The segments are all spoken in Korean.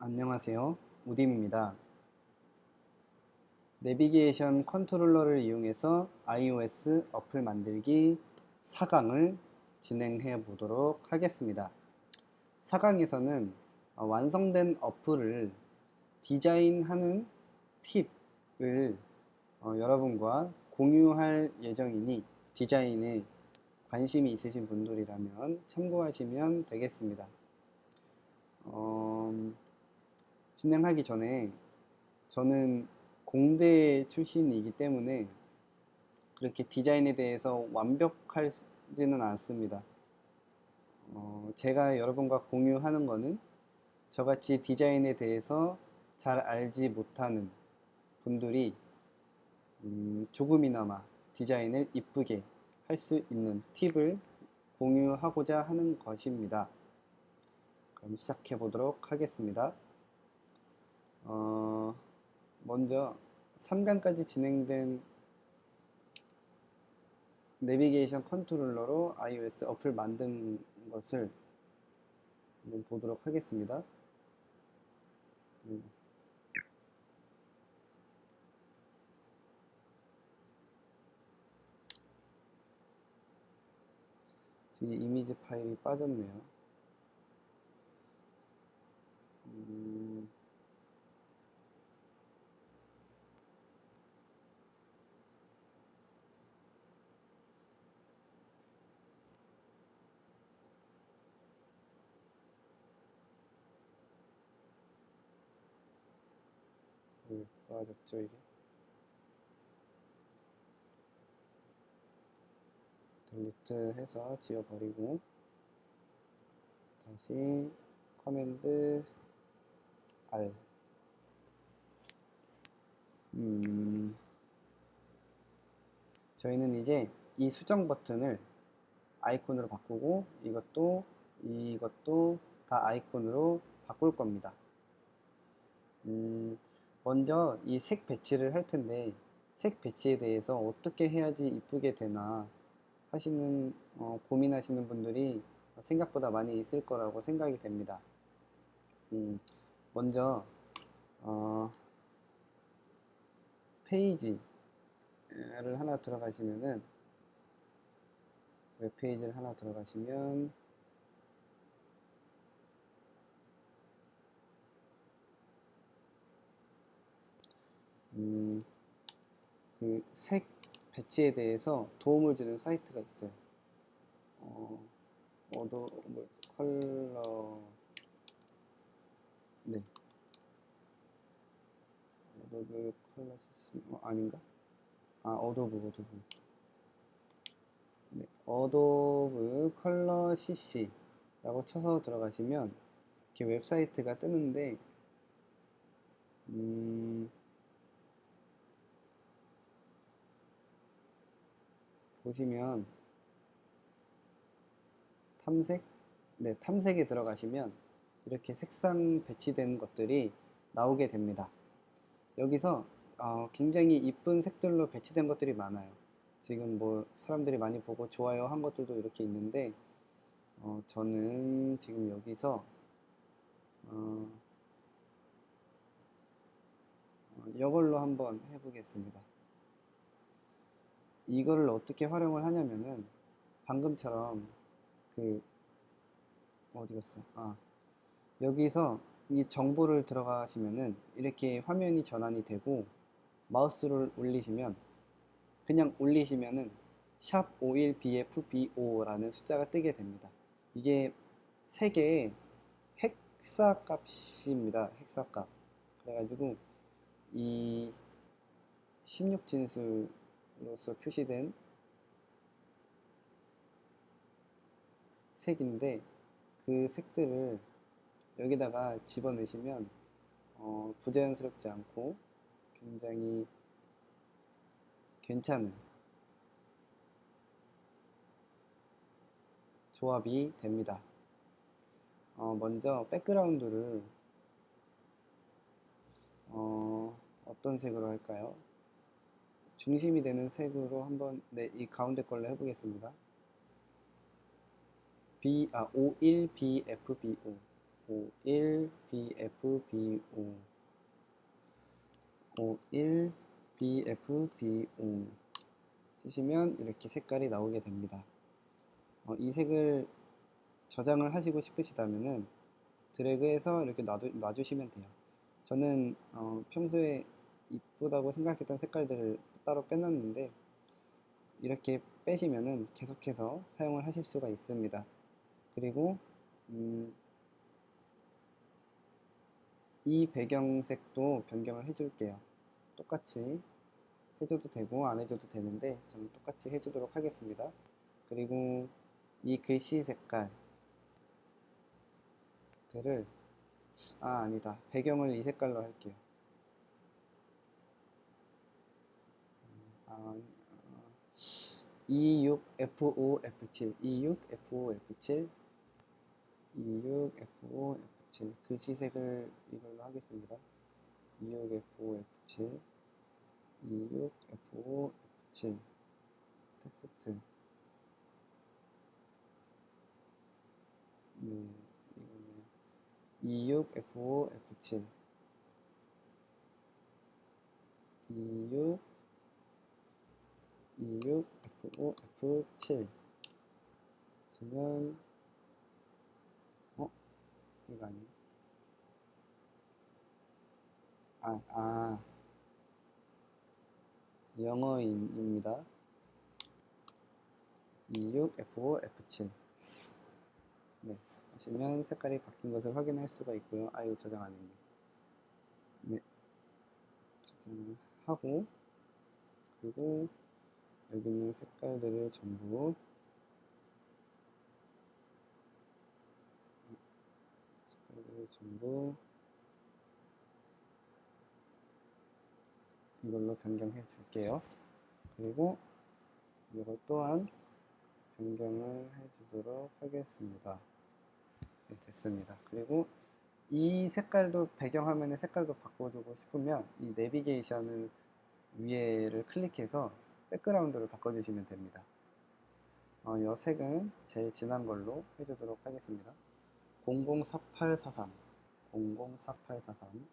안녕하세요. 우딤입니다. 내비게이션 컨트롤러를 이용해서 iOS 어플 만들기 4강을 진행해 보도록 하겠습니다. 4강에서는 어, 완성된 어플을 디자인하는 팁을 어, 여러분과 공유할 예정이니 디자인에 관심이 있으신 분들이라면 참고하시면 되겠습니다. 어, 진행하기 전에 저는 공대 출신이기 때문에 그렇게 디자인에 대해서 완벽하지는 않습니다. 어, 제가 여러분과 공유하는 거는 저같이 디자인에 대해서 잘 알지 못하는 분들이 음, 조금이나마 디자인을 이쁘게 할 수 있는 팁을 공유하고자 하는 것입니다. 그럼 시작해 보도록 하겠습니다. 어, 먼저 3강까지 진행된 내비게이션 컨트롤러로 iOS 어플 만든 것을 보도록 하겠습니다. 음. 지금 이미지 파일이 빠졌네요. 음, 왜 빠졌죠 이게? 델리트 해서 지워버리고 다시 커맨드 R 음, 저희는 이제 이 수정 버튼을 아이콘으로 바꾸고 이것도 이것도 다 아이콘으로 바꿀 겁니다. 음, 먼저 이 색 배치를 할 텐데 색 배치에 대해서 어떻게 해야지 이쁘게 되나 하시는 어, 고민하시는 분들이 생각보다 많이 있을 거라고 생각이 됩니다. 음, 먼저 어, 페이지를 하나 들어가시면은 웹페이지를 하나 들어가시면 음, 그 색 배치에 대해서 도움을 주는 사이트가 있어요. 어, 어도 뭐 컬러 네 어도브 컬러 시스 어, 아닌가? 아 어도브 어도브 네 어도브 컬러 CC 라고 쳐서 들어가시면 이렇게 웹사이트가 뜨는데 음, 보시면 탐색? 네 탐색에 들어가시면 이렇게 색상 배치된 것들이 나오게 됩니다. 여기서 어, 굉장히 이쁜 색들로 배치된 것들이 많아요. 지금 뭐 사람들이 많이 보고 좋아요 한 것들도 이렇게 있는데 어, 저는 지금 여기서 어, 이걸로 한번 해보겠습니다 이거를 어떻게 활용을 하냐면은 방금처럼 그 어디 갔어? 아 여기서 이 정보를 들어가시면은 이렇게 화면이 전환이 되고 마우스를 올리시면 그냥 올리시면은 샵 51bfbo 라는 숫자가 뜨게 됩니다. 이게 세 개의 헥사 값입니다. 헥사 값. 그래가지고 이 16진수 로서 표시된 색인데 그 색들을 여기다가 집어넣으시면 어, 부자연스럽지 않고 굉장히 괜찮은 조합이 됩니다. 어, 먼저 백그라운드를 어, 어떤 색으로 할까요? 중심이 되는 색으로 한번 네, 이 가운데 걸로 해보겠습니다. B, 아, 51BFBO 51 BF BO 51 BF BO 쓰시면 이렇게 색깔이 나오게 됩니다. 어, 이 색을 저장을 하시고 싶으시다면은 드래그해서 이렇게 놔두, 놔주시면 돼요. 저는 어, 평소에 이쁘다고 생각했던 색깔들을 따로 빼놨는데 이렇게 빼시면은 계속해서 사용을 하실 수가 있습니다. 그리고 음, 이 배경색도 변경을 해줄게요. 똑같이 해줘도 되고 안 해줘도 되는데 저는 똑같이 해주도록 하겠습니다. 그리고 이 글씨 색깔 들을 아 아니다 배경을 이 색깔로 할게요. 아, 26F5F7 26F5F7 26F5F7 글씨색을 이걸로 하겠습니다. 26F5F7 26F5F7 텍스트. 네, 이거는 26F5F7 26 26 F5 F7 지면 어? 이거 아니야? 아, 아. 영어인입니다. 26 F5 F7 네, 하시면 색깔이 바뀐 것을 확인할 수가 있고요. 아유 저장 안 했네. 네. 저장을 하고 그리고 여기 있는 색깔들을 전부 색깔들을 전부 이걸로 변경해 줄게요. 그리고 이걸 또한 변경을 해 주도록 하겠습니다. 네, 됐습니다. 그리고 이 색깔도 배경화면의 색깔도 바꿔주고 싶으면 이 내비게이션을 위에를 클릭해서 백그라운드를 바꿔주시면 됩니다. 어, 이 색은 제일 진한 걸로 해주도록 하겠습니다. 004843 004843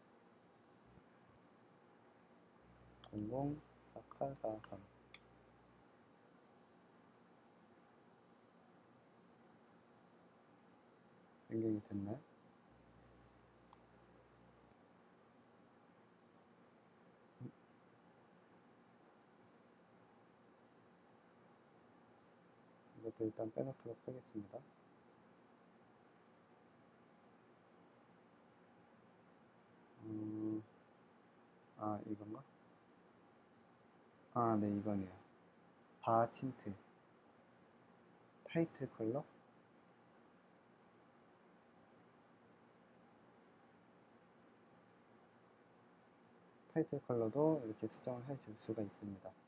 004843 변경이 됐나요? 것도 일단 빼놓도록 하겠습니다. 음, 아, 이건가? 아, 네, 이거네요. 바 틴트. 타이틀 컬러? 타이틀 컬러도 이렇게 수정을 해줄 수가 있습니다.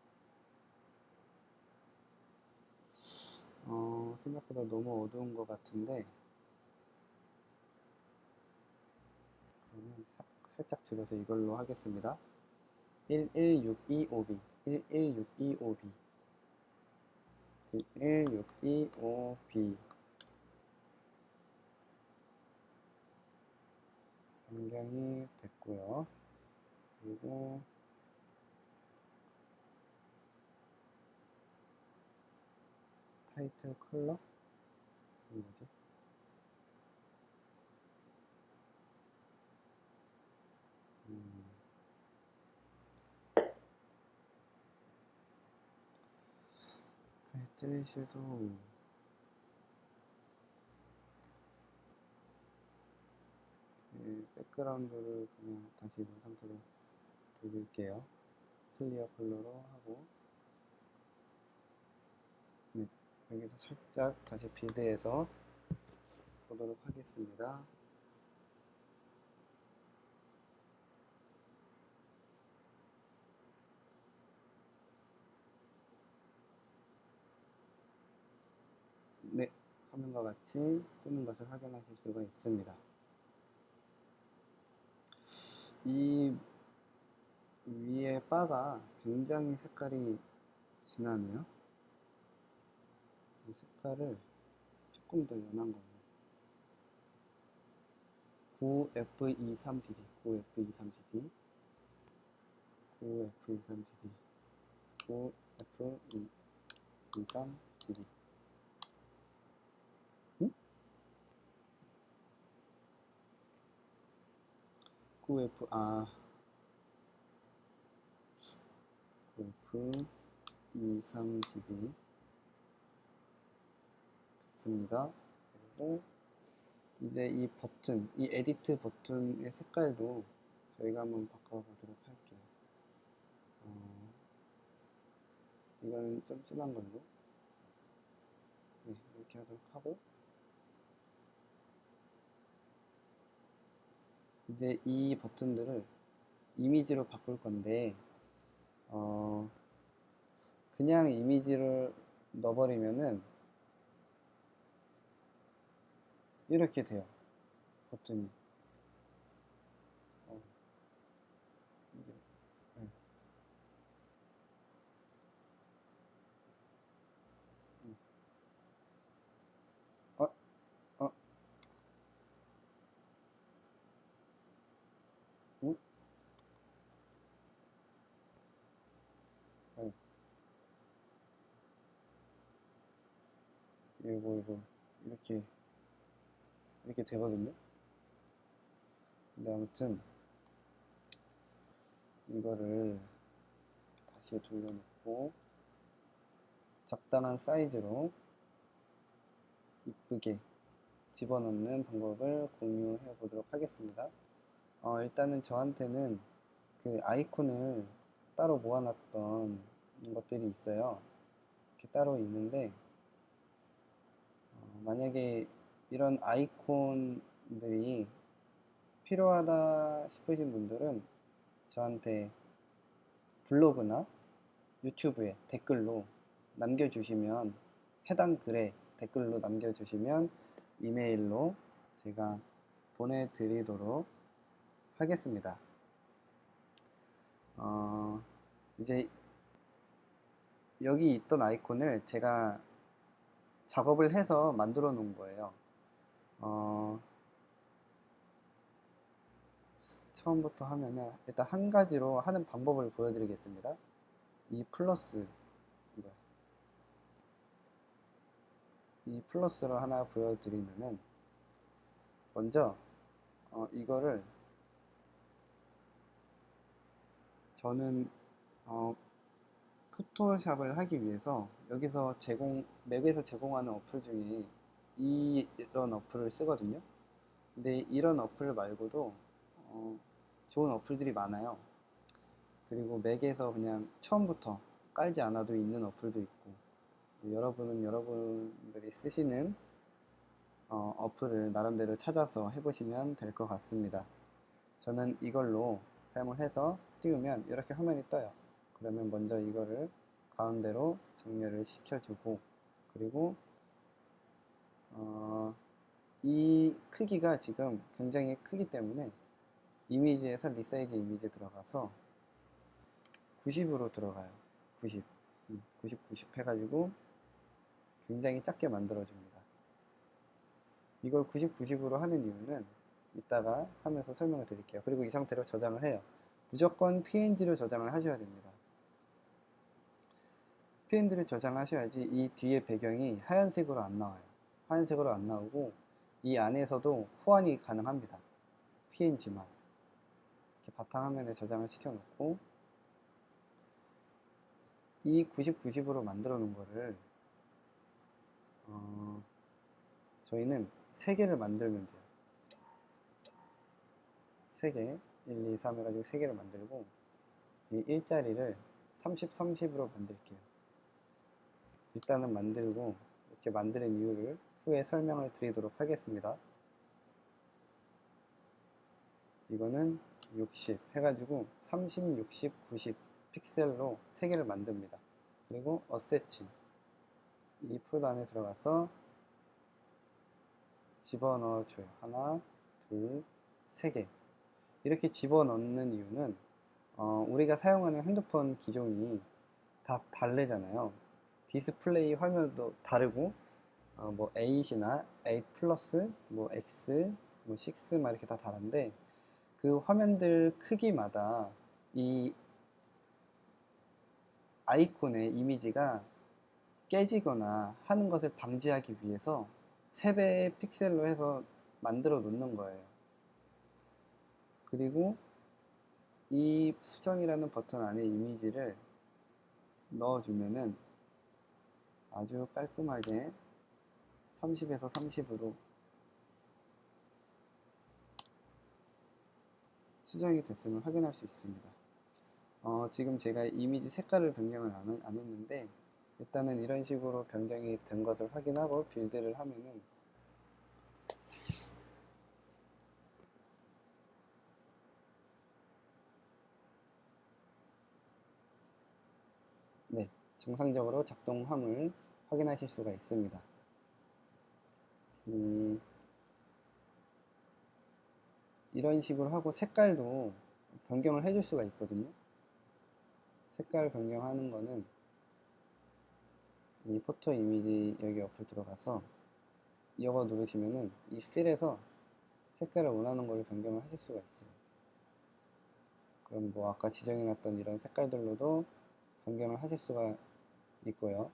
어, 생각보다 너무 어두운 것 같은데 그러면 사- 살짝 줄여서 이걸로 하겠습니다. 11625B 11625B 11625B 변경이 됐고요. 그리고 타이틀 컬러? 이게 뭐지? 음. 타이틀 섀도우 이 백그라운드를 그냥 다시 이런 상태로 돌릴게요. 클리어 컬러로 하고 네, 여기서 살짝 다시 빌드해서 보도록 하겠습니다. 네, 화면과 같이 뜨는 것을 확인하실 수가 있습니다. 이 위에 바가 굉장히 색깔이 진하네요. 이 색깔을 조금 더 연한 걸로 9F23DD 9F23DD 9F23DD 9F23DD 응? 9F 아 9F23DD 됐습니다. 그리고 이제 이 버튼, 이 에디트 버튼의 색깔도 저희가 한번 바꿔보도록 할게요. 어, 이거는 좀 진한 걸로. 네, 이렇게 하도록 하고. 이제 이 버튼들을 이미지로 바꿀 건데, 어, 그냥 이미지를 넣어버리면은 이렇게 돼요. 버튼이. 어. 네. 음. 어, 어. 응? 네. 이거, 이거, 이렇게. 이렇게 되거든요. 근데 아무튼 이거를 다시 돌려놓고 적당한 사이즈로 이쁘게 집어넣는 방법을 공유해 보도록 하겠습니다. 어, 일단은 저한테는 그 아이콘을 따로 모아놨던 것들이 있어요. 이렇게 따로 있는데 어, 만약에 이런 아이콘들이 필요하다 싶으신 분들은 저한테 블로그나 유튜브에 댓글로 남겨주시면 해당 글에 댓글로 남겨주시면 이메일로 제가 보내드리도록 하겠습니다. 어, 이제 여기 있던 아이콘을 제가 작업을 해서 만들어 놓은 거예요. 어, 처음부터 하면은 일단 한 가지로 하는 방법을 보여드리겠습니다. 이 플러스 이거 이 플러스를 하나 보여드리면은 먼저 어, 이거를 저는 어, 포토샵을 하기 위해서 여기서 제공 맵에서 제공하는 어플 중에 이, 이런 어플을 쓰거든요. 근데 이런 어플 말고도 어, 좋은 어플들이 많아요. 그리고 맥에서 그냥 처음부터 깔지 않아도 있는 어플도 있고 여러분은 여러분들이 쓰시는 어, 어플을 나름대로 찾아서 해보시면 될 것 같습니다. 저는 이걸로 사용을 해서 띄우면 이렇게 화면이 떠요. 그러면 먼저 이거를 가운데로 정렬을 시켜주고 그리고 어, 이 크기가 지금 굉장히 크기 때문에 이미지에서 리사이즈 이미지 들어가서 90으로 들어가요. 90. 90, 90 해가지고 굉장히 작게 만들어줍니다. 이걸 90, 90으로 하는 이유는 이따가 하면서 설명을 드릴게요. 그리고 이 상태로 저장을 해요. 무조건 PNG로 저장을 하셔야 됩니다. PNG를 저장하셔야지 이 뒤에 배경이 하얀색으로 안 나와요. 하얀색으로 안 나오고 이 안에서도 호환이 가능합니다. PNG만 이렇게 바탕화면에 저장을 시켜 놓고 이 90, 90으로 만들어 놓은 거를 어, 저희는 3개를 만들면 돼요. 3개 1, 2, 3 해가지고 3개를 만들고 이 일자리를 30, 30으로 만들게요. 일단은 만들고 이렇게 만드는 이유를 후에 설명을 드리도록 하겠습니다. 이거는 60 해가지고 30, 60, 90 픽셀로 3개를 만듭니다. 그리고 어세치 이 폴더 안에 들어가서 집어넣어줘요. 하나, 둘, 세 개. 이렇게 집어넣는 이유는 어, 우리가 사용하는 핸드폰 기종이 다 다르잖아요. 디스플레이 화면도 다르고 어, 뭐 8이나 8 플러스, 뭐 X, 뭐 6, 막 이렇게 다 다른데 그 화면들 크기마다 이 아이콘의 이미지가 깨지거나 하는 것을 방지하기 위해서 3배의 픽셀로 해서 만들어 놓는 거예요. 그리고 이 수정이라는 버튼 안에 이미지를 넣어주면은 아주 깔끔하게 30에서 30으로 수정이 됐음을 확인할 수 있습니다. 어, 지금 제가 이미지 색깔을 변경을 안, 안 했는데 일단은 이런 식으로 변경이 된 것을 확인하고 빌드를 하면은 네, 정상적으로 작동함을 확인하실 수가 있습니다. 음, 이런 식으로 하고 색깔도 변경을 해줄 수가 있거든요. 색깔 변경하는 거는 이 포토 이미지 여기 옆을 들어가서 이거 누르시면은 이 필에서 색깔을 원하는 걸로 변경을 하실 수가 있어요. 그럼 뭐 아까 지정해놨던 이런 색깔들로도 변경을 하실 수가 있고요.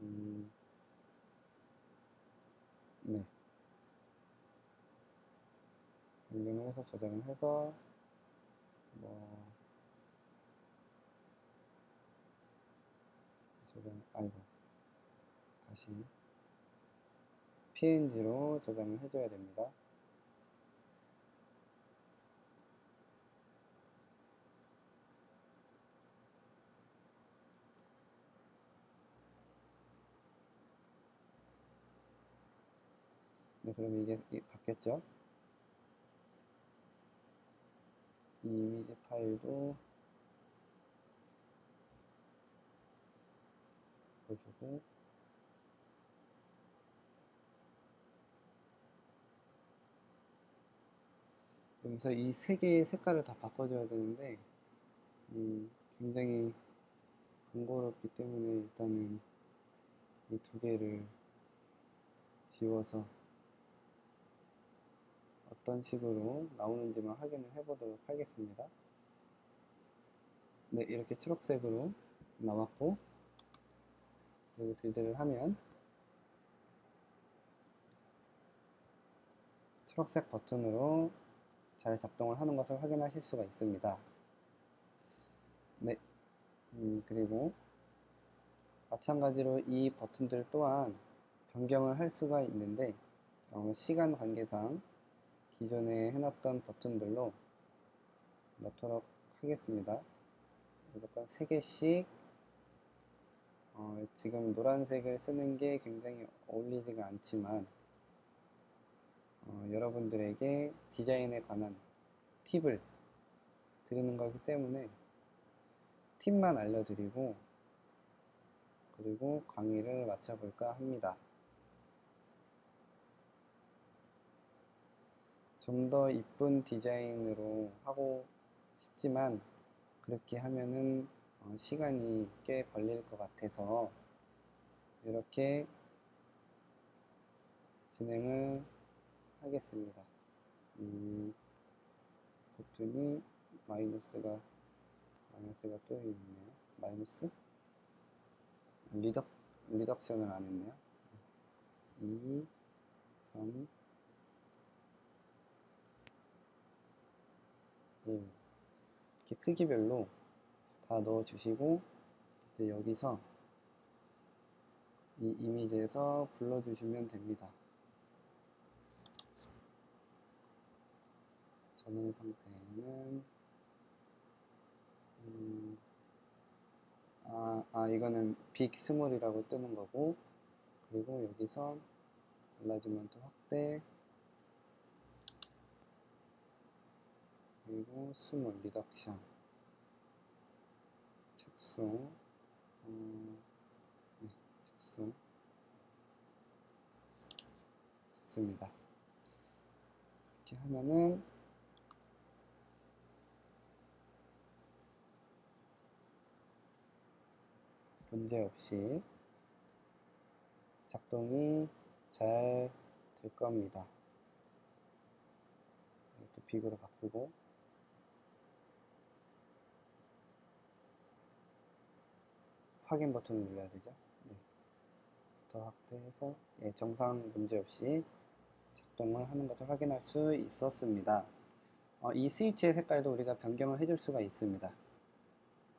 음, 네. 변경을 해서 저장을 해서 뭐 저장 아이고 다시 png로 저장을 해줘야 됩니다. 네, 그럼 이게 이- 바뀌었죠? 이 이미지 파일도 보시고. 여기서 이 세 개의 색깔을 다 바꿔줘야 되는데 음, 굉장히 번거롭기 때문에 일단은 이 두 개를 지워서 어떤 식으로 나오는지만 확인을 해보도록 하겠습니다. 네, 이렇게 초록색으로 나왔고 그리고 빌드를 하면 초록색 버튼으로 잘 작동을 하는 것을 확인하실 수가 있습니다. 네, 음, 그리고 마찬가지로 이 버튼들 또한 변경을 할 수가 있는데 어, 시간 관계상 기존에 해놨던 버튼들로 넣도록 하겠습니다. 무조건 3개씩 어, 지금 노란색을 쓰는 게 굉장히 어울리지가 않지만 어, 여러분들에게 디자인에 관한 팁을 드리는 거기 때문에 팁만 알려드리고 그리고 강의를 마쳐볼까 합니다. 좀 더 이쁜 디자인으로 하고 싶지만 그렇게 하면은 어, 시간이 꽤 걸릴 것 같아서 이렇게 진행을 하겠습니다. 음, 버튼이 마이너스가 마이너스가 또 있네요. 마이너스? 리덕 리덕션을 안 했네요. 2, 3, 1 이렇게 크기별로 다 넣어주시고 이제 여기서 이 이미지에서 불러주시면 됩니다. 전원 상태는 음, 아, 아 이거는 빅 스몰이라고 뜨는 거고 그리고 여기서 엘라지먼트 확대 그리고 스몰 리덕션 축소 어, 네, 축소 좋습니다. 이렇게 하면은 문제 없이 작동이 잘 될 겁니다. 또 빅으로 바꾸고 확인 버튼을 눌러야 되죠. 네. 더 확대해서 예, 정상 문제 없이 작동을 하는 것을 확인할 수 있었습니다. 어, 이 스위치의 색깔도 우리가 변경을 해줄 수가 있습니다.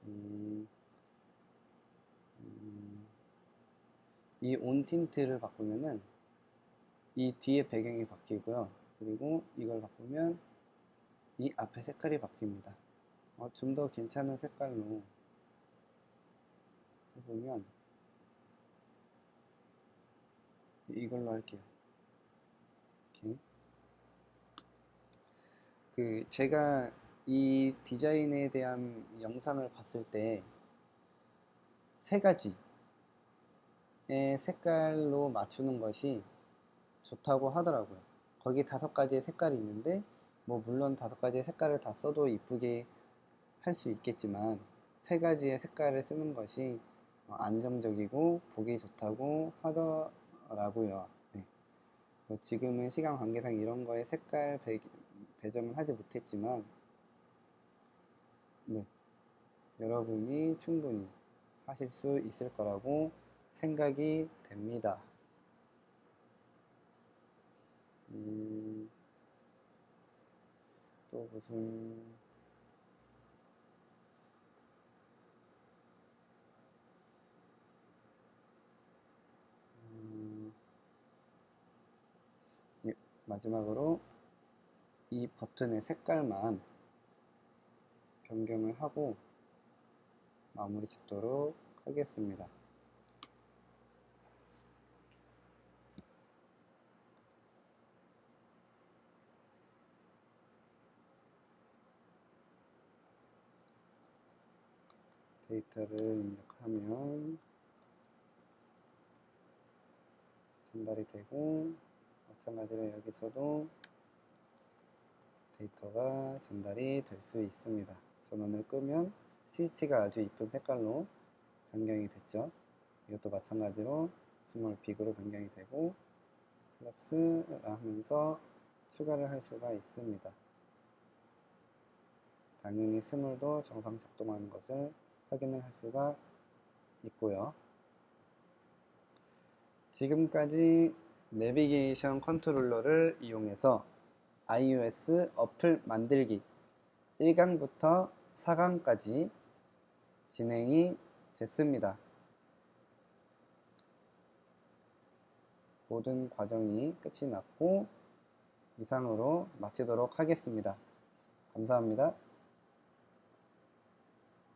음, 음, 이온 틴트를 바꾸면은 이 뒤에 배경이 바뀌고요. 그리고 이걸 바꾸면 이 앞에 색깔이 바뀝니다. 어, 좀 더 괜찮은 색깔로 해 보면 이걸로 할게요. 이렇게. 그 제가 이 디자인에 대한 영상을 봤을 때 세 가지의 색깔로 맞추는 것이 좋다고 하더라고요. 거기 다섯 가지의 색깔이 있는데 뭐 물론 다섯 가지의 색깔을 다 써도 이쁘게 할 수 있겠지만 세 가지의 색깔을 쓰는 것이 어, 안정적이고 보기 좋다고 하더라고요. 네. 뭐 지금은 시간 관계상 이런 거에 색깔 배, 배정을 하지 못했지만 네. 여러분이 충분히 하실 수 있을 거라고 생각이 됩니다. 음, 또 무슨 음, 예, 마지막으로 이 버튼의 색깔만 변경을 하고 마무리 짓도록 하겠습니다. 데이터를 입력하면 전달이 되고 마찬가지로 여기서도 데이터가 전달이 될 수 있습니다. 전원을 끄면 스위치가 아주 이쁜 색깔로 변경이 됐죠. 이것도 마찬가지로 스몰 빅으로 변경이 되고 플러스 하면서 추가를 할 수가 있습니다. 당연히 스몰도 정상 작동하는 것을 확인을 할 수가 있고요. 지금까지 내비게이션 컨트롤러를 이용해서 iOS 어플 만들기 1강부터 4강까지 진행이 됐습니다. 모든 과정이 끝이 났고 이상으로 마치도록 하겠습니다. 감사합니다.